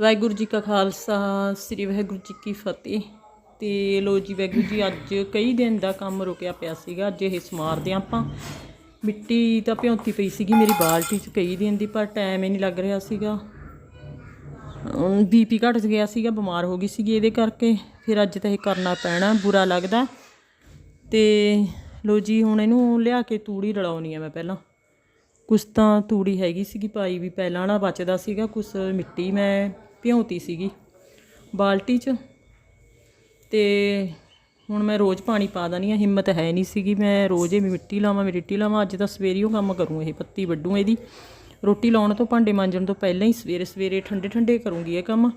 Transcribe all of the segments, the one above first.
ਵਾਹਿਗੁਰੂ ਜੀ ਕਾ ਖਾਲਸਾ, ਸ੍ਰੀ ਵਾਹਿਗੁਰੂ ਜੀ ਕੀ ਫਤਿਹ। ਤੇ ਲੋ ਜੀ, ਵਾਹਿਗੁਰੂ ਜੀ, ਅੱਜ ਕਈ ਦਿਨ ਦਾ ਕੰਮ ਰੁਕਿਆ ਪਿਆ ਸੀਗਾ, ਅੱਜ ਇਹ ਸਮਾਰਦੇ ਹਾਂ ਆਪਾਂ। ਮਿੱਟੀ ਤਾਂ ਭਿਉਂਤੀ ਪਈ ਸੀਗੀ ਮੇਰੀ ਬਾਲਟੀ 'ਚ ਕਈ ਦਿਨ ਦੀ, ਪਰ ਟਾਈਮ ਹੀ ਨਹੀਂ ਲੱਗ ਰਿਹਾ ਸੀਗਾ। ਬੀਪੀ ਘਟ ਗਿਆ ਸੀਗਾ, ਬਿਮਾਰ ਹੋ ਗਈ ਸੀਗੀ ਇਹਦੇ ਕਰਕੇ। ਫਿਰ ਅੱਜ ਤਾਂ ਇਹ ਕਰਨਾ ਪੈਣਾ, ਬੁਰਾ ਲੱਗਦਾ। ਤੇ ਲੋ ਜੀ, ਹੁਣ ਇਹਨੂੰ ਲਿਆ ਕੇ ਤੂੜੀ ਰਲਾਉਣੀ ਆ ਮੈਂ ਪਹਿਲਾਂ। ਕੁਛ ਤਾਂ ਤੂੜੀ ਹੈਗੀ ਸੀਗੀ ਪਾਈ ਵੀ, ਪਹਿਲਾਂ ਵਾਲਾ ਬਚਦਾ ਸੀਗਾ, ਕੁਛ ਮਿੱਟੀ ਮੈਂ ਭਿਉਂਤੀ ਸੀਗੀ ਬਾਲਟੀ 'ਚ ਤੇ ਹੁਣ ਮੈਂ ਰੋਜ਼ ਪਾਣੀ ਪਾ ਦਣੀ ਆ ਹਿੰਮਤ ਹੈ ਨਹੀਂ ਸੀਗੀ। ਮੈਂ ਰੋਜ਼ ਹੀ ਮਿੱਟੀ ਲਾਵਾਂ ਮਿੱਟੀ ਲਾਵਾਂ, ਅੱਜ ਤਾਂ ਸਵੇਰੀਓ ਕੰਮ ਕਰੂੰ, ਇਹ ਪੱਤੀ ਵੱਢੂ ਇਹਦੀ। ਰੋਟੀ ਲਾਉਣ ਤੋਂ ਭਾਂਡੇ ਮਾਂਜਣ ਤੋਂ ਪਹਿਲਾਂ ਹੀ ਸਵੇਰੇ ਸਵੇਰੇ ਠੰਡੇ ਠੰਡੇ ਕਰੂੰਗੀ ਇਹ ਕੰਮ।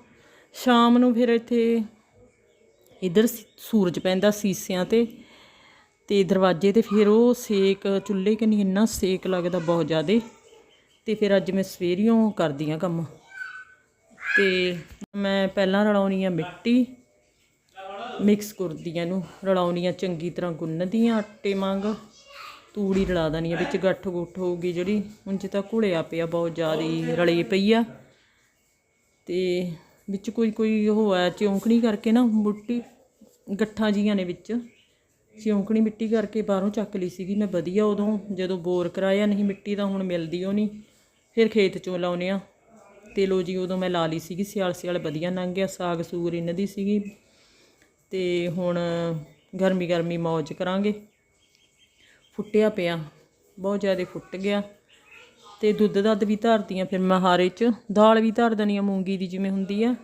ਸ਼ਾਮ ਨੂੰ ਫਿਰ ਇੱਥੇ ਇਧਰ ਸੂਰਜ ਪੈਂਦਾ ਸੀਸਿਆਂ ਤੇ ਤੇ ਦਰਵਾਜ਼ੇ ਤੇ ਫਿਰ ਉਹ ਸੇਕ, ਚੁੱਲ੍ਹੇ ਕਨੀ ਇੰਨਾ ਸੇਕ ਲੱਗਦਾ ਬਹੁਤ ਜ਼ਿਆਦੇ, ਤੇ ਫਿਰ ਅੱਜ ਮੈਂ ਸਵੇਰੀਓ ਕਰਦੀ ਆ ਕੰਮ। ਤੇ ਮੈਂ ਪਹਿਲਾਂ ਰਲਾਉਣੀ ਆ ਮਿੱਟੀ ਮਿਕਸ ਕਰਦੀ ਆ ਇਹਨੂੰ ਰਲਾਉਣੀ ਆ ਚੰਗੀ ਤਰ੍ਹਾਂ ਗੁੰਨਦੀ ਆ ਆਟੇ ਵਾਂਗ। ਤੂੜੀ ਰਲਾ ਦਣੀ ਆ, ਵਿੱਚ ਗੱਠ ਗੁੱਠ ਹੋਊਗੀ ਜਿਹੜੀ ਉਂਝ ਤਾਂ ਘੁਲਿਆ ਪਿਆ ਬਹੁਤ ਜ਼ਿਆਦਾ ਰਲੇ ਪਈ ਆ। ਤੇ ਵਿੱਚ ਕੋਈ ਕੋਈ ਉਹ ਆ, ਚੌਂਕਣੀ ਕਰਕੇ ਨਾ ਮੁੱਟੀ ਗੱਠਾਂ ਜੀਆਂ ਨੇ ਵਿੱਚ। ਚੌਂਕਣੀ ਮਿੱਟੀ ਕਰਕੇ ਬਾਹਰੋਂ ਚੱਕ ਲਈ ਸੀਗੀ, ਮੈਂ ਵਧੀਆ ਉਦੋਂ ਜਦੋਂ ਬੋਰ ਕਰਾਇਆ ਨਹੀਂ ਮਿੱਟੀ ਤਾਂ ਹੁਣ ਮਿਲਦੀ ਉਹ ਨਹੀਂ। ਫਿਰ ਖੇਤ ਚੋਂ ਲਾਉਨੇ ਆ। ਤੇ ਲੋ ਜੀ, ਉਦੋਂ ਮੈਂ ਲਾ ਲਈ ਸੀਗੀ ਸਿਆਲ ਸਿਆਲ ਵਧੀਆ ਲੰਘ ਗਿਆ, ਸਾਗ, ਸੂਰ ਇਹਨਾਂ ਦੀ ਸੀਗੀ। ਤੇ ਹੁਣ ਗਰਮੀ ਗਰਮੀ ਮੌਜ ਕਰਾਂਗੇ। ਫੁੱਟਿਆ ਪਿਆ, ਬਹੁਤ ਜ਼ਿਆਦਾ ਫੁੱਟ ਗਿਆ। ਤੇ ਦੁੱਧ ਦੱਧ ਵੀ ਧਰਦੀਆਂ ਫਿਰ ਮੈਂ ਹਾਰੇ 'ਚ ਦਾਲ ਵੀ ਧਰ ਦਣੀ ਆ, ਮੂੰਗੀ ਦੀ ਜਿਵੇਂ ਹੁੰਦੀ ਆ।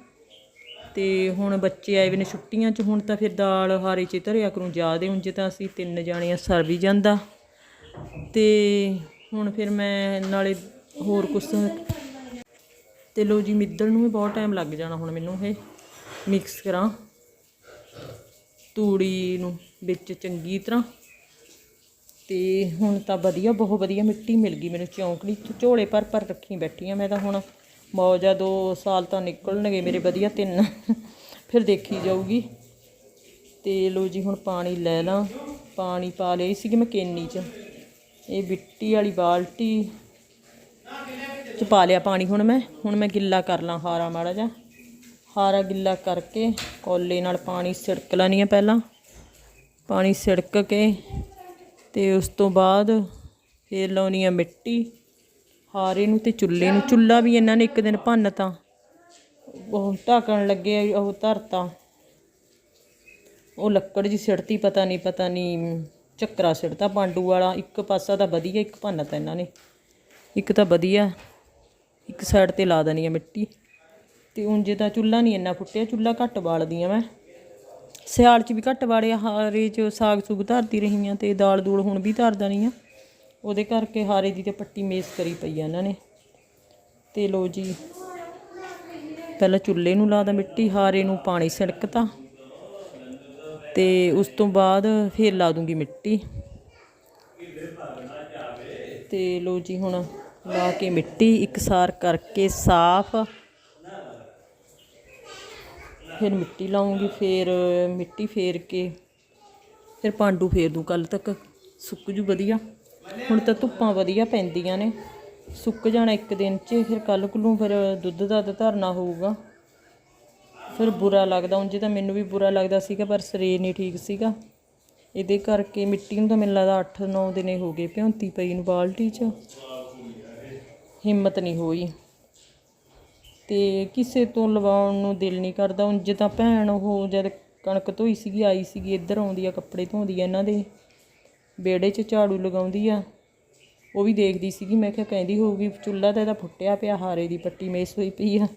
ਤੇ ਹੁਣ ਬੱਚੇ ਆਏ ਵੇ ਨੇ ਛੁੱਟੀਆਂ 'ਚ, ਹੁਣ ਤਾਂ ਫਿਰ ਦਾਲ ਹਾਰੇ 'ਚ ਧਰਿਆ ਕਰੂੰ, ਜ਼ਿਆਦੇ ਉਂਝ ਤਾਂ ਅਸੀਂ ਤਿੰਨ ਜਾਣੇ ਆ, ਸਰ ਵੀ ਜਾਂਦਾ। ਤੇ ਹੁਣ ਫਿਰ ਮੈਂ ਨਾਲੇ ਹੋਰ ਕੁਛ ਤੇ ਲੋ ਜੀ ਮਿੱਦਲ ਨੂੰ ਵੀ ਬਹੁਤ ਟਾਈਮ ਲੱਗ ਜਾਣਾ ਹੁਣ ਮੈਨੂੰ ਇਹ ਮਿਕਸ ਕਰਾਂ। ਤੂੜੀ ਨੂੰ ਵਿੱਚ ਚੰਗੀ ਤਰ੍ਹਾਂ। ਤੇ ਹੁਣ ਤਾਂ ਵਧੀਆ, ਬਹੁਤ ਵਧੀਆ ਮਿੱਟੀ ਮਿਲ ਗਈ ਮੈਨੂੰ ਚੌਂਕੜੀ ਚ ਝੋਲੇ ਭਰ ਭਰ ਰੱਖੀ ਬੈਠੀ ਆ ਮੈਂ ਤਾਂ ਹੁਣ। ਮੌਜਾ 2 ਸਾਲ ਤਾਂ ਨਿਕਲਣਗੇ ਮੇਰੇ ਵਧੀਆ ਤਿੰਨ। ਫਿਰ ਦੇਖੀ ਜਾਊਗੀ। ਤੇ ਲੋ ਜੀ, ਹੁਣ ਪਾਣੀ ਲੈ ਲਾਂ। ਪਾਣੀ ਪਾ ਲਈ ਸੀਗੀ ਮੈਂ ਕੇਨੀ 'ਚ। ਇਹ ਮਿੱਟੀ ਵਾਲੀ ਬਾਲਟੀ। ਚ ਪਾ ਲਿਆ ਪਾਣੀ, ਹੁਣ ਮੈਂ ਹੁਣ ਮੈਂ ਗਿੱਲਾ ਕਰ ਲਾਂ ਹਾਰਾ ਮਾੜਾ ਜਿਹਾ। ਹਾਰਾ ਗਿੱਲਾ ਕਰਕੇ ਕੋਲੇ ਨਾਲ ਪਾਣੀ ਸਿੜਕ ਲੈਣੀ ਆ ਪਹਿਲਾਂ। ਪਾਣੀ ਸਿੜਕ ਕੇ ਤੇ ਉਸ ਤੋਂ ਬਾਅਦ ਫੇਰ ਲਾਉਣੀ ਆ ਮਿੱਟੀ। ਹਾਰੇ ਨੂੰ ਤੇ ਚੁੱਲ੍ਹੇ ਨੂੰ, ਚੁੱਲ੍ਹਾ ਵੀ ਇਹਨਾਂ ਨੇ ਇੱਕ ਦਿਨ ਭੰਨ ਤਾਂ ਉਹ ਢਾਕਣ ਲੱਗੇ ਉਹ ਧਰਤਾ। ਉਹ ਲੱਕੜ ਜੀ ਸਿੜਤੀ, ਪਤਾ ਨਹੀਂ ਪਤਾ ਨਹੀਂ ਚੱਕਰਾ ਸਿੜਤਾ, ਪਾਂਡੂ ਵਾਲਾ। ਇੱਕ ਪਾਸਾ ਤਾਂ ਵਧੀਆ, ਇੱਕ ਭੰਨ ਤਾ ਇਹਨਾਂ ਨੇ। ਇੱਕ ਤਾਂ ਵਧੀਆ। ਇੱਕ ਸਾਈਡ ਤੇ ਲਾ ਦੇਣੀ ਆ ਮਿੱਟੀ। ਤੇ ਉਂਝ ਤਾਂ ਚੁੱਲ੍ਹਾ ਨਹੀਂ ਇੰਨਾ ਫੁੱਟਿਆ, ਚੁੱਲ੍ਹਾ ਘੱਟ ਬਾਲਦੀ ਆ ਮੈਂ। ਸਿਆਲ 'ਚ ਵੀ ਘੱਟ ਬਾਲਿਆ, ਹਾਰੇ 'ਚ ਸਾਗ ਸੁਗ ਧਰਦੀ ਰਹੀ ਆ ਤੇ ਦਾਲ ਦੂਲ ਹੁਣ ਵੀ ਧਰ ਦੇਣੀ ਆ। ਉਹਦੇ ਕਰਕੇ ਹਾਰੇ ਦੀ ਤੇ ਪੱਟੀ ਮੇਸ ਕਰੀ ਪਈ ਆ ਇਹਨਾਂ ਨੇ। ਤੇ ਲੋ ਜੀ, ਪਹਿਲਾਂ ਚੁੱਲ੍ਹੇ ਨੂੰ ਲਾਦਾ ਮਿੱਟੀ, ਹਾਰੇ ਨੂੰ ਪਾਣੀ ਛਿੜਕਤਾ ਤੇ ਉਸ ਤੋਂ ਬਾਅਦ ਫਿਰ ਲਾ ਦੂੰਗੀ ਮਿੱਟੀ। ਤੇ ਲੋ ਜੀ ਹੁਣ ਲਾ ਕੇ ਮਿੱਟੀ ਇਕਸਾਰ ਕਰਕੇ ਸਾਫ਼। ਫਿਰ ਮਿੱਟੀ ਲਾਉਂਗੀ, ਫਿਰ ਮਿੱਟੀ ਫੇਰ ਕੇ, ਫਿਰ ਪਾਂਡੂ ਫੇਰ ਦੂੰ ਕੱਲ ਤੱਕ। ਸੁੱਕ ਜੂ ਵਧੀਆ। ਹੁਣ ਤਾਂ ਧੁੱਪਾਂ ਵਧੀਆ ਪੈਂਦੀਆਂ ਨੇ। ਸੁੱਕ ਜਾਣਾ ਇੱਕ ਦਿਨ 'ਚ, ਫਿਰ ਕੱਲ ਕੁ ਫਿਰ ਦੁੱਧ ਦਾ ਧਰਨਾ ਹੋਊਗਾ। ਫਿਰ ਬੁਰਾ ਲੱਗਦਾ। ਉਂਝ ਤਾਂ ਮੈਨੂੰ ਵੀ ਬੁਰਾ ਲੱਗਦਾ ਸੀਗਾ, ਪਰ ਸਰੀਰ ਨਹੀਂ ਠੀਕ ਸੀਗਾ। ਇਹਦੇ ਕਰਕੇ ਮਿੱਟੀ ਨੂੰ ਤਾਂ ਮੈਨੂੰ ਲੱਗਦਾ 8-9 ਦਿਨੇ ਹੋ ਗਏ, ਭਿਉਂਤੀ ਪਈ ਨੂੰ ਬਾਲਟੀ 'ਚ। ਹਿੰਮਤ ਨਹੀਂ ਹੋਈ। ਤੇ ਕਿਸੇ ਤੋਂ ਲਵਾਉਣ ਨੂੰ ਦਿਲ ਨਹੀਂ ਕਰਦਾ। ਉਂਝ ਤਾਂ ਭੈਣ ਉਹ ਜਦ ਕਣਕ ਧੋਈ ਸੀਗੀ, ਆਈ ਸੀਗੀ, ਇੱਧਰ ਆਉਂਦੀ ਆ, ਕੱਪੜੇ ਧੋਂਦੀ ਆ ਇਹਨਾਂ ਦੇ। ਵਿਹੜੇ 'ਚ ਝਾੜੂ ਲਗਾਉਂਦੀ ਆ। ਉਹ ਵੀ ਦੇਖਦੀ ਸੀਗੀ। ਮੈਂ ਕਿਹਾ ਕਹਿੰਦੀ ਹੋਊਗੀ, ਚੁੱਲ੍ਹਾ ਤਾਂ ਇਹਦਾ ਫੁੱਟਿਆ ਪਿਆ, ਹਾਰੇ ਦੀ ਪੱਟੀ ਮੇਸ ਹੋਈ ਪਈ ਆ।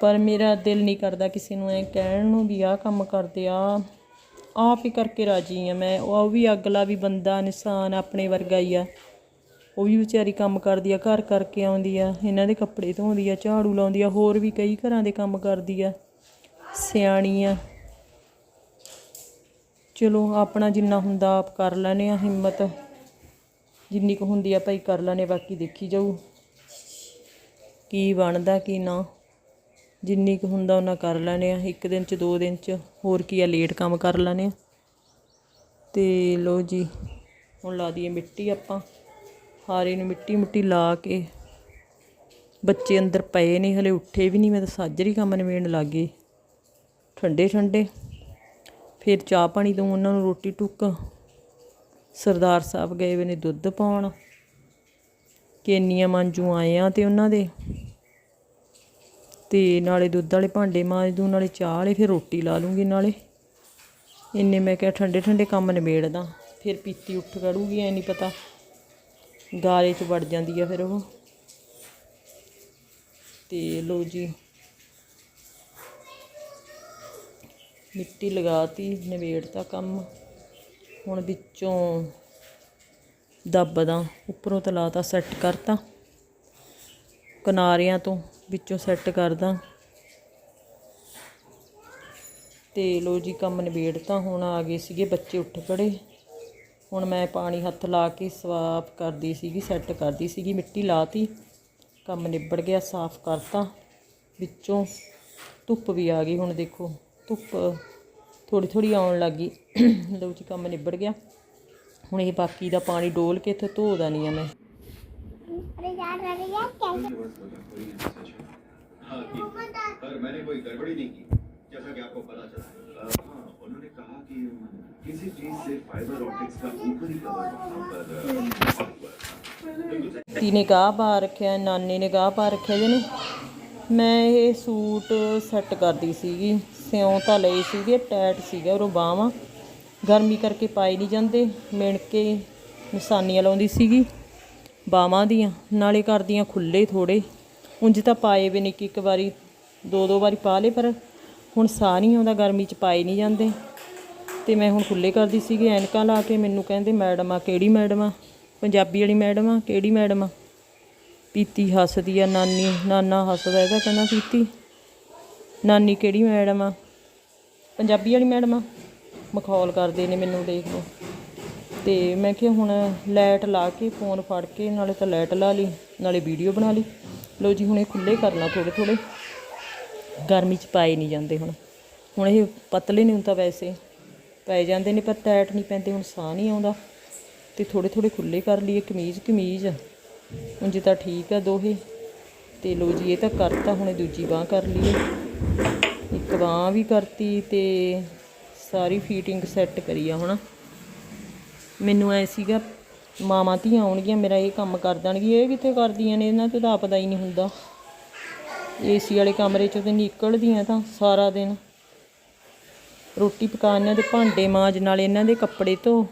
ਪਰ ਮੇਰਾ ਦਿਲ ਨਹੀਂ ਕਰਦਾ ਕਿਸੇ ਨੂੰ ਐ ਕਹਿਣ ਨੂੰ ਵੀ ਆਹ ਕੰਮ ਕਰਦੇ ਆ ਆਪ ਹੀ ਕਰਕੇ ਰਾਜੀ ਆ ਮੈਂ। ਉਹ ਵੀ ਅਗਲਾ ਵੀ ਬੰਦਾ, ਇਨਸਾਨ, ਆਪਣੇ ਵਰਗਾ ਹੀ ਆ। ਉਹ ਵੀ ਵਿਚਾਰੀ ਕੰਮ ਕਰਦੀ ਆ, ਘਰ ਕਰਕੇ ਆਉਂਦੀ ਆ, ਇਹਨਾਂ ਦੇ ਕੱਪੜੇ ਧੋਂਦੀ ਆ, ਝਾੜੂ ਲਾਉਂਦੀ ਆ, ਹੋਰ ਵੀ ਕਈ ਘਰਾਂ ਦੇ ਕੰਮ ਕਰਦੀ ਆ, ਸਿਆਣੀ ਆ। ਚਲੋ, ਆਪਣਾ ਜਿੰਨਾ ਹੁੰਦਾ ਆਪ ਕਰ ਲੈਨੇ ਆ ਹਿੰਮਤ। ਜਿੰਨੀ ਕੁ ਹੁੰਦੀ ਆ ਭਾਈ ਕਰ ਲੈਨੇ ਬਾਕੀ ਦੇਖੀ ਜਾਊ ਕੀ ਬਣਦਾ, ਕੀ ਨਾ। ਜਿੰਨੀ ਕੁ ਹੁੰਦਾ ਉਹਨਾਂ ਕਰ ਲੈਨੇ ਆ, ਇੱਕ ਦਿਨ ਚ, ਦੋ ਦਿਨ ਚ, ਹੋਰ ਕੀ ਆ, ਲੇਟ ਕੰਮ ਕਰ ਲੈਨੇ ਆ। ਤੇ ਲੋ ਜੀ, ਹੁਣ ਲਾ ਦਈਏ ਮਿੱਟੀ ਆਪਾਂ। ਸਾਰੇ ਨੂੰ ਮਿੱਟੀ ਮੁੱਟੀ ਲਾ ਕੇ। ਬੱਚੇ ਅੰਦਰ ਪਏ ਨੇ, ਹਲੇ ਉੱਠੇ ਵੀ ਨਹੀਂ, ਮੈਂ ਤਾਂ ਸਾਜਰੀ ਕੰਮ ਨਿਬੇੜਨ ਲੱਗ। ਗਈ ਠੰਡੇ ਠੰਡੇ। ਫਿਰ ਚਾਹ ਪਾਣੀ ਦੂੰ ਉਹਨਾਂ ਨੂੰ ਰੋਟੀ ਟੁੱਕ। ਸਰਦਾਰ ਸਾਹਿਬ ਗਏ ਵੇ ਨੇ ਦੁੱਧ ਪਾਉਣ। ਕੇਨੀਆਂ ਮਾਂਜੂ ਆਏ ਆ ਤੇ ਉਹਨਾਂ ਦੇ। ਤੇ ਨਾਲੇ ਦੁੱਧ ਵਾਲੇ ਭਾਂਡੇ ਮਾਂਜ ਦੂੰ ਨਾਲੇ ਚਾਹ ਵਾਲੇ, ਫਿਰ ਰੋਟੀ ਲਾ ਲੂੰਗੀ ਨਾਲੇ। ਇੰਨੇ ਮੈਂ ਕਿਹਾ ਠੰਡੇ ਠੰਡੇ ਕੰਮ ਨਿਬੇੜਦਾ। ਫਿਰ ਪੀਤੀ ਉੱਠ ਖੜੂਗੀ, ਐ ਨਹੀਂ ਪਤਾ ਗਾਲੇ 'ਚ ਵੜ ਜਾਂਦੀ ਆ ਫਿਰ ਉਹ। ਤੇ ਲੋ ਜੀ। ਮਿੱਟੀ ਲਗਾਤੀ, ਨਿਬੇੜਤਾ ਕੰਮ। ਹੁਣ ਵਿੱਚੋਂ ਦੱਬਦਾ, ਉੱਪਰੋਂ ਤਲਾਤਾ ਸੈੱਟ ਕਰਤਾ। ਕਿਨਾਰਿਆਂ ਤੋਂ ਵਿੱਚੋਂ ਸੈੱਟ ਕਰਦਾ। ਤੇ ਲੋ ਜੀ, ਕੰਮ ਨਿਬੇੜਤਾ। ਹੁਣ ਆ ਗਏ ਸੀਗੇ ਬੱਚੇ ਉੱਠ ਖੜੇ। ਹੁਣ ਮੈਂ ਪਾਣੀ ਹੱਥ ਲਾ ਕੇ ਸਾਫ਼ ਕਰਦੀ ਸੀਗੀ ਸੈੱਟ ਕਰਦੀ ਸੀਗੀ ਮਿੱਟੀ ਲਾਤੀ। ਕੰਮ ਨਿਬੜ ਗਿਆ ਸਾਫ਼ ਕਰਤਾ। ਵਿੱਚੋਂ ਧੁੱਪ ਵੀ ਆ ਗਈ। ਹੁਣ ਦੇਖੋ ਧੁੱਪ ਥੋੜੀ ਥੋੜੀ ਆਉਣ ਲੱਗੀ ਲਓ ਜੀ ਕੰਮ ਨਿਬੜ ਗਿਆ। ਹੁਣ ਇਹ ਬਾਕੀ ਦਾ ਪਾਣੀ ਡੋਲ ਕੇ ਇੱਥੇ ਧੋ ਦਾਨੀ ਆ ਮੈਂ। ਅਰੇ ਯਾਰ ਅਰੇ ਯਾਰ ਕੈਸੇ? ਹਾਂ ਠੀਕ ਪਰ ਮੈਨੇ ਕੋਈ ਗੜਬੜੀ ਨਹੀਂ ਕੀਤੀ। जैसा कि आपको पता चला है। अ, हाँ उन्होंने कहा कि किसी चीज से फाइबर ऑप्टिक्स का ऊपरी कवर वहाँ पर अ, फटा हुआ था ਤੀ ਨੇ ਗਾਹ ਪਾ ਰੱਖਿਆ ਨਾਨੀ ਨੇ ਗਾਹ ਪਾ ਰੱਖਿਆ ਜਿਹਨੇ ਮੈਂ ਇਹ ਸੂਟ ਸੈੱਟ ਕਰਦੀ ਸੀਗੀ ਸਿਉਂ ਤਾਂ ਲਏ ਸੀਗੇ ਟੈਟ ਸੀਗਾ ਉਹ ਬਾਹਾਂ ਗਰਮੀ ਕਰਕੇ ਪਾਏ ਨਹੀਂ ਜਾਂਦੇ ਮਿਣ ਕੇ ਨਿਸ਼ਾਨੀਆਂ ਲਾਉਂਦੀ ਸੀਗੀ ਬਾਹਾਂ ਦੀਆਂ ਨਾਲੇ ਕਰਦੀਆਂ ਖੁੱਲੇ ਥੋੜੇ ਉਂਝ ਤਾਂ ਪਾਏ ਵੀ ਨਹੀਂ ਕਿ ਇੱਕ ਵਾਰੀ ਦੋ ਦੋ ਵਾਰੀ ਪਾ ਲਏ ਪਰ ਹੁਣ ਸਾਹ ਨਹੀਂ ਆਉਂਦਾ, ਗਰਮੀ 'ਚ ਪਾਏ ਨਹੀਂ ਜਾਂਦੇ। ਤੇ ਮੈਂ ਹੁਣ ਖੁੱਲੇ ਕਰਦੀ ਸੀਗੀ, ਐਨਕਾਂ ਲਾ ਕੇ ਮੈਨੂੰ ਕਹਿੰਦੇ, ਮੈਡਮ ਆ, ਕਿਹੜੀ ਮੈਡਮ ਆ? ਪੰਜਾਬੀ ਵਾਲੀ ਮੈਡਮ ਆ, ਕਿਹੜੀ ਮੈਡਮ ਆ? ਪੀਤੀ ਹੱਸਦੀ ਆ ਨਾਨੀ, ਨਾਨਾ ਹੱਸਦਾ ਇਹਦਾ ਕਹਿੰਦਾ, ਪੀਤੀ, ਨਾਨੀ ਕਿਹੜੀ ਮੈਡਮ ਆ? ਪੰਜਾਬੀ ਵਾਲੀ ਮੈਡਮ ਆ। ਮਖੌਲ ਕਰਦੇ ਨੇ ਮੈਨੂੰ ਦੇਖ ਲਓ। ਤੇ ਮੈਂ ਕਿਹਾ, ਹੁਣ ਲਾਈਟ ਲਾ ਕੇ, ਫੋਨ ਫੜ ਕੇ, ਨਾਲੇ ਤਾਂ ਲਾਈਟ ਲਾ ਲਈ, ਨਾਲੇ ਵੀਡੀਓ ਬਣਾ ਲਈ। ਲਓ ਜੀ, ਹੁਣ ਇਹ ਖੁੱਲੇ ਕਰਨਾ ਥੋੜੇ ਥੋੜੇ ਗਰਮੀ ਚ ਪਾਏ ਨਹੀਂ ਜਾਂਦੇ ਹੁਣ। ਹੁਣ ਇਹ ਪਤਲੇ ਨਹੀਂ ਹੁੰਦਾ ਵੈਸੇ। ਪੈ ਜਾਂਦੇ ਨੇ ਪਰ ਟੈਟ ਨਹੀਂ ਪੈਂਦੇ, ਹੁਣ ਸਾਹ ਨਹੀਂ ਆਉਂਦਾ। ਤੇ ਥੋੜੇ ਥੋੜੇ ਖੁੱਲੇ ਕਰ ਲਈਏ, ਕਮੀਜ਼ ਕਮੀਜ਼। ਉਂਝ ਤਾਂ ਠੀਕ ਆ ਦੋਹੇ। ਤੇ ਲੋ ਜੀ, ਇਹ ਤਾਂ ਕਰਤਾ ਹੁਣ, ਦੂਜੀ ਬਾਹ ਕਰ ਲਈਏ। ਇੱਕ ਬਾਹ ਵੀ ਕਰਤੀ ਤੇ ਸਾਰੀ ਫੀਟਿੰਗ ਸੈੱਟ ਕਰੀ ਆ ਹੁਣ। ਮੈਨੂੰ ਐ ਸੀਗਾ, ਮਾਵਾਂ ਧੀਆਂ ਆਉਣਗੀਆਂ, ਮੇਰਾ ਇਹ ਕੰਮ ਕਰ ਦੇਣਗੀਆਂ ਇਹ ਕਿੱਥੇ ਕਰਦੀਆਂ ਨੇ? ਇਹਨਾਂ ਤੋਂ ਤਾਂ ਆਪਦਾ ਹੀ ਨਹੀਂ ਹੁੰਦਾ। ਏਸੀ ਵਾਲੇ ਕਮਰੇ ਚੋਂ ਤੇ ਨਿਕਲਦੀਆਂ ਤਾਂ ਸਾਰਾ ਦਿਨ। ਰੋਟੀ ਪਕਾ ਇਹਨਾਂ ਦੇ ਭਾਂਡੇ ਮਾਂਜ ਨਾਲ ਇਹਨਾਂ ਦੇ ਕੱਪੜੇ ਧੋ।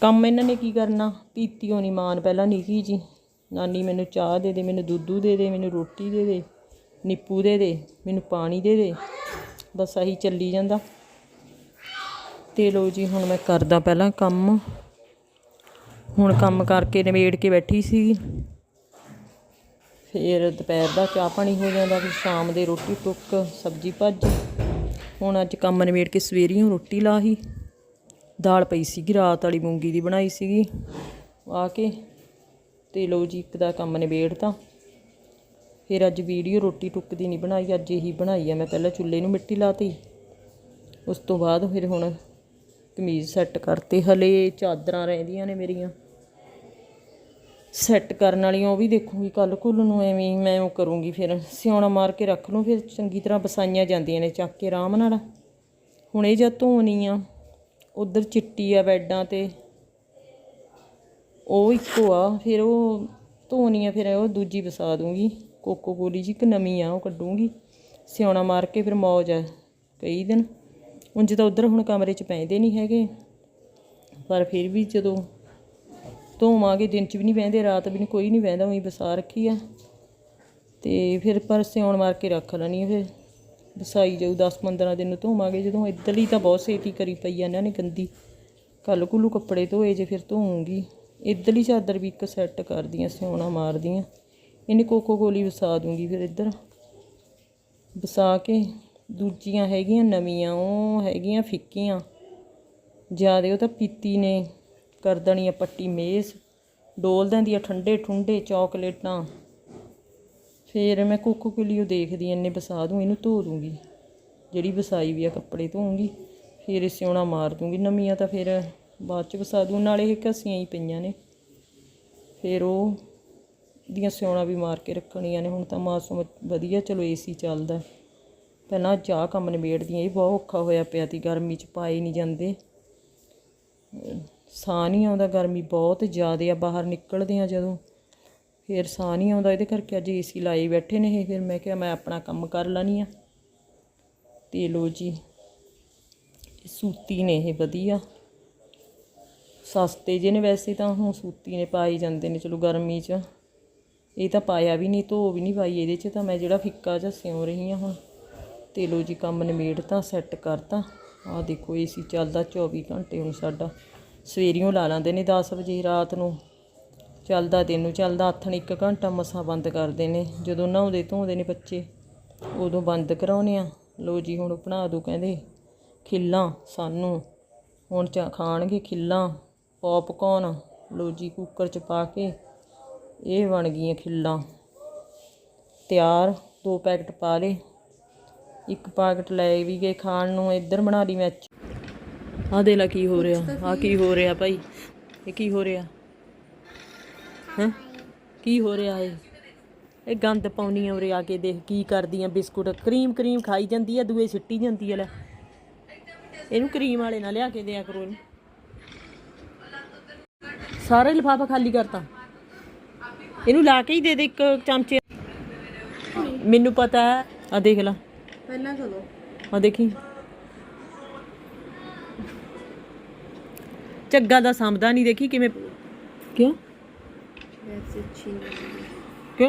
ਕੰਮ ਇਹਨਾਂ ਨੇ ਕੀ ਕਰਨਾ? ਪੀਤੀ ਹੋਣੀ ਮਾਨ ਪਹਿਲਾਂ ਨਿੱਕੀ ਜੀ ਨਾਨੀ ਮੈਨੂੰ ਚਾਹ ਦੇ ਦੇ, ਮੈਨੂੰ ਦੁੱਧੂ ਦੇ ਦੇ, ਮੈਨੂੰ ਰੋਟੀ ਦੇ ਦੇ ਨਿੱਪੂ ਦੇ ਦੇ, ਮੈਨੂੰ ਪਾਣੀ ਦੇ ਦੇ। ਬਸ ਆਹੀ ਚੱਲੀ ਜਾਂਦਾ। ਤੇ ਲੋ ਜੀ, ਹੁਣ ਮੈਂ ਕਰਦਾ ਪਹਿਲਾਂ ਕੰਮ। ਹੁਣ ਕੰਮ ਕਰਕੇ ਨਿਬੇੜ ਕੇ ਬੈਠੀ ਸੀ ਫਿਰ ਦੁਪਹਿਰ ਦਾ ਚਾਹ ਪਾਣੀ ਹੋ ਜਾਂਦਾ, ਫਿਰ ਸ਼ਾਮ ਦੇ ਰੋਟੀ ਟੁੱਕ, ਸਬਜ਼ੀ ਭਾਜੀ। ਹੁਣ ਅੱਜ ਕੰਮ ਨਿਬੇੜ ਕੇ ਸਵੇਰੀਓ ਰੋਟੀ ਲਾਹੀ। ਦਾਲ ਪਈ ਸੀਗੀ, ਰਾਤ ਵਾਲੀ ਮੂੰਗੀ ਦੀ ਬਣਾਈ ਸੀਗੀ। ਆ ਕੇ ਤੇ ਲਓ ਜੀ, ਇੱਕ ਦਾ ਕੰਮ ਨਿਬੇੜਤਾ। ਫਿਰ ਅੱਜ ਵੀਡੀਓ ਰੋਟੀ ਟੁੱਕ ਦੀ ਨਹੀਂ ਬਣਾਈ, ਅੱਜ ਇਹੀ ਬਣਾਈ ਆ। ਮੈਂ ਪਹਿਲਾਂ ਚੁੱਲ੍ਹੇ ਨੂੰ ਮਿੱਟੀ ਲਾਤੀ। ਉਸ ਤੋਂ ਬਾਅਦ ਫਿਰ ਹੁਣ ਕਮੀਜ਼ ਸੈੱਟ ਕਰਤੇ। ਹਲੇ ਚਾਦਰਾਂ ਰਹਿੰਦੀਆਂ ਨੇ ਮੇਰੀਆਂ। ਸੈੱਟ ਕਰਨ ਵਾਲੀਆਂ ਉਹ ਵੀ ਦੇਖੂੰਗੀ ਕੱਲ ਕੁੱਲ ਨੂੰ ਐਵੇਂ ਹੀ ਮੈਂ ਉਹ ਕਰੂੰਗੀ ਫਿਰ। ਸਿਉਣਾ ਮਾਰ ਕੇ ਰੱਖ ਲੂੰ ਫਿਰ ਚੰਗੀ ਤਰ੍ਹਾਂ ਵਸਾਈਆਂ ਜਾਂਦੀਆਂ ਨੇ ਚੱਕ ਕੇ ਆਰਾਮ ਨਾਲ। ਹੁਣ ਇਹ ਜਦ ਧੋਣੀ ਆ, ਉਧਰ ਚਿੱਟੀ ਆ ਬੈਡਾਂ ਤੇ। ਉਹ ਇੱਕੋ ਆ, ਫਿਰ ਉਹ ਧੋਣੀ ਆ, ਫਿਰ ਉਹ ਦੂਜੀ ਵਸਾ ਦੂੰਗੀ। ਕੋਕੋ ਕੋਲੀ ਜੀ ਇੱਕ ਨਵੀਂ ਆ, ਉਹ ਕੱਢੂੰਗੀ। ਸਿਉਣਾ ਮਾਰ ਕੇ ਫਿਰ ਮੌਜ ਆ ਕਈ ਦਿਨ। ਉਂਝ ਤਾਂ ਉਧਰ ਹੁਣ ਕਮਰੇ 'ਚ ਪੈਂਦੇ ਨਹੀਂ ਹੈਗੇ। ਪਰ ਫਿਰ ਵੀ ਜਦੋਂ ਧੋਵਾਂਗੇ, ਦਿਨ 'ਚ ਵੀ ਨਹੀਂ ਬਹਿੰਦੇ, ਰਾਤ ਵੀ ਨਹੀਂ, ਕੋਈ ਨਹੀਂ ਬਹਿੰਦਾ, ਉਹੀ ਵਸਾ ਰੱਖੀ ਆ। ਤੇ ਫਿਰ ਪਰ ਸਿਉਣ ਮਾਰ ਕੇ ਰੱਖ ਲੈਣੀ ਆ ਫਿਰ। ਵਸਾਈ ਜਾਊ 10-15 ਦਿਨ ਨੂੰ ਧੋਵਾਂਗੇ, ਜਦੋਂ ਇੱਧਰਲੀ ਤਾਂ ਬਹੁਤ ਛੇਤੀ ਕਰੀ ਪਈ ਆ ਇਹਨਾਂ ਨੇ ਗੰਦੀ। ਕੱਲ ਕੁੱਲੂ ਕੱਪੜੇ ਧੋਏ ਜੇ ਫਿਰ ਧੋਊਂਗੀ। ਇੱਧਰਲੀ ਚਾਦਰ ਵੀ ਇੱਕ ਸੈੱਟ ਕਰਦੀਆਂ, ਸਿਉਣਾ ਮਾਰਦੀਆਂ। ਇਹਨੇ ਕੋਕੋ ਕੋਲੀ ਵਸਾ ਦੂੰਗੀ ਫਿਰ ਇੱਧਰ। ਵਸਾ ਕੇ ਦੂਜੀਆਂ ਹੈਗੀਆਂ, ਨਵੀਆਂ, ਉਹ ਹੈਗੀਆਂ, ਫਿੱਕੀਆਂ। ਜਿਆਦੇ ਉਹ ਤਾਂ ਪੀਤੀ ਨੇ। ਕਰ ਦੇਣੀ ਆ ਪੱਟੀ ਮੇਜ਼, ਡੋਲ ਦਿੰਦੀ ਆ ਠੰਡੇ ਠੁੰਡੇ ਚਾਕਲੇਟਾਂ। ਫਿਰ ਮੈਂ ਕੋਕੋ ਕੁਲੀਓ ਦੇਖਦੀ ਇੰਨੇ ਵਸਾ ਦੂੰ, ਇਹਨੂੰ ਧੋ ਦੂੰਗੀ। ਜਿਹੜੀ ਵਸਾਈ ਵੀ ਆ, ਕੱਪੜੇ ਧੋਉਂਗੀ ਫਿਰ ਇਹ ਸਿਉਣਾ ਮਾਰ ਦੂੰਗੀ। ਨਵੀਆਂ ਤਾਂ ਫਿਰ ਬਾਅਦ ਚ ਵਸਾ ਦੂੰ, ਨਾਲੇ ਇਹ ਘਸੀਆਂ ਹੀ ਪਈਆਂ ਨੇ। ਫਿਰ ਉਹ ਦੀਆਂ ਸਿਉਣਾ ਵੀ ਮਾਰ ਕੇ ਰੱਖਣੀਆਂ ਨੇ। ਹੁਣ ਤਾਂ ਮੌਸਮ ਵਧੀਆ, ਚਲੋ ਏਸੀ ਚੱਲਦਾ। ਪਹਿਲਾਂ ਚਾਹ ਕੰਮ ਨਿਬੇੜਦੀਆਂ ਇਹ ਬਹੁਤ ਔਖਾ ਹੋਇਆ ਪਿਆ ਤੀ, ਗਰਮੀ 'ਚ ਪਾਏ ਨਹੀਂ ਜਾਂਦੇ। ਸਾਹ ਨਹੀਂ ਆਉਂਦਾ, ਗਰਮੀ ਬਹੁਤ ਜ਼ਿਆਦਾ ਆ, ਬਾਹਰ ਨਿਕਲਦੇ ਆ ਜਦੋਂ। ਫਿਰ ਸਾਹ ਨਹੀਂ ਆਉਂਦਾ, ਇਹਦੇ ਕਰਕੇ ਅੱਜ ਏਸੀ ਲਾਈ ਬੈਠੇ ਨੇ ਇਹ। ਫਿਰ ਮੈਂ ਕਿਹਾ ਮੈਂ ਆਪਣਾ ਕੰਮ ਕਰ ਲੈਣੀ ਆ ਤੇ ਲੋ ਜੀ ਸੂਤੀ ਨੇ ਇਹ ਵਧੀਆ। ਸਸਤੇ ਜਿਹੇ ਨੇ ਵੈਸੇ ਤਾਂ, ਹੁਣ ਸੂਤੀ ਨੇ ਪਾਈ ਜਾਂਦੇ ਨੇ, ਚਲੋ ਗਰਮੀ 'ਚ। ਇਹ ਤਾਂ ਪਾਇਆ ਵੀ ਨਹੀਂ, ਧੋ ਵੀ ਨਹੀਂ ਪਾਈ, ਇਹਦੇ 'ਚ ਤਾਂ ਮੈਂ ਜਿਹੜਾ ਫਿੱਕਾ ਜਿਹਾ ਸਿਉਂ ਰਹੀ ਆ ਹੁਣ। ਤੇ ਲੋ ਜੀ, ਕੰਮ ਨਿਮੇੜਤਾ ਸੈੱਟ ਕਰਤਾ। ਆਹ ਦੇਖੋ ਏਸੀ ਚੱਲਦਾ 24 ਘੰਟੇ ਹੁਣ ਸਾਡਾ। ਸਵੇਰੀਓ ਲਾ ਲੈਂਦੇ ਨੇ 10 ਵਜੇ ਰਾਤ ਨੂੰ। ਚੱਲਦਾ ਦਿਨ ਨੂੰ ਚੱਲਦਾ ਆਥਣ ਇੱਕ ਘੰਟਾ ਮਸਾਂ ਬੰਦ ਕਰਦੇ ਨੇ ਜਦੋਂ ਨਹਾਉਂਦੇ ਧੋਂਦੇ ਨੇ ਬੱਚੇ, ਉਦੋਂ ਬੰਦ ਕਰਾਉਨੇ ਆ। ਲੋ ਜੀ, ਹੁਣ ਬਣਾ ਦੋ ਕਹਿੰਦੇ, ਖਿੱਲਾਂ ਸਾਨੂੰ। ਹੁਣ ਚਾ ਖਾਣਗੇ ਖਿੱਲਾਂ ਪੌਪਕੌਰਨ ਲੋ ਜੀ ਕੁੱਕਰ ਚ ਪਾ ਕੇ ਇਹ ਬਣ ਗਈਆਂ ਖਿੱਲਾਂ। ਤਿਆਰ, ਦੋ ਪੈਕਟ ਪਾ ਲਏ। ਇੱਕ ਪੈਕਟ ਲੈ ਵੀ ਗਏ ਖਾਣ ਨੂੰ, ਇੱਧਰ ਬਣਾ ਲਈ ਮੈਂ। ਆਹ ਦੇ ਲਾ ਕੀ ਹੋ ਰਿਹਾ। ਆਹ ਕੀ ਹੋ ਰਿਹਾ ਭਾਈ। ਇਹ ਕੀ ਹੋ ਰਿਹਾ? ਹੈਂ? ਕੀ ਹੋ ਰਿਹਾ ਇਹ? ਇਹ ਗੰਦ ਪਾਉਣੀ ਆ ਉਰੇ ਆ ਕੇ ਦੇਖ ਕੀ ਕਰਦੀ ਆ ਬਿਸਕੁਟ। ਕਰੀਮ ਕਰੀਮ ਖਾਈ ਜਾਂਦੀ ਆ ਦੂਏ ਸਿੱਟੀ ਜਾਂਦੀ ਆ ਲੈ। ਇਹਨੂੰ ਕਰੀਮ ਵਾਲੇ ਨਾਲ ਲਿਆ ਕੇ ਦਿਆ ਕਰੋ ਇਹਨੂੰ। ਸਾਰੇ ਲਿਫਾਫਾ ਖਾਲੀ ਕਰਤਾ। ਇਹਨੂੰ ਲਾ ਕੇ ਹੀ ਦੇ ਦੇ ਇੱਕ ਚਮਚੇ। ਮੈਨੂੰ ਪਤਾ ਆ ਦੇਖ ਲੈ। ਪਹਿਲਾਂ ਚਲੋ। ਆ ਦੇਖੀ। ਝੱਗਾ ਦਾ ਸਮਝਦਾ ਨਹੀਂ ਦੇਖੀ ਕਿਵੇਂ ਕਿਉਂ? ਵੈਸੇ ਅੱਛੀ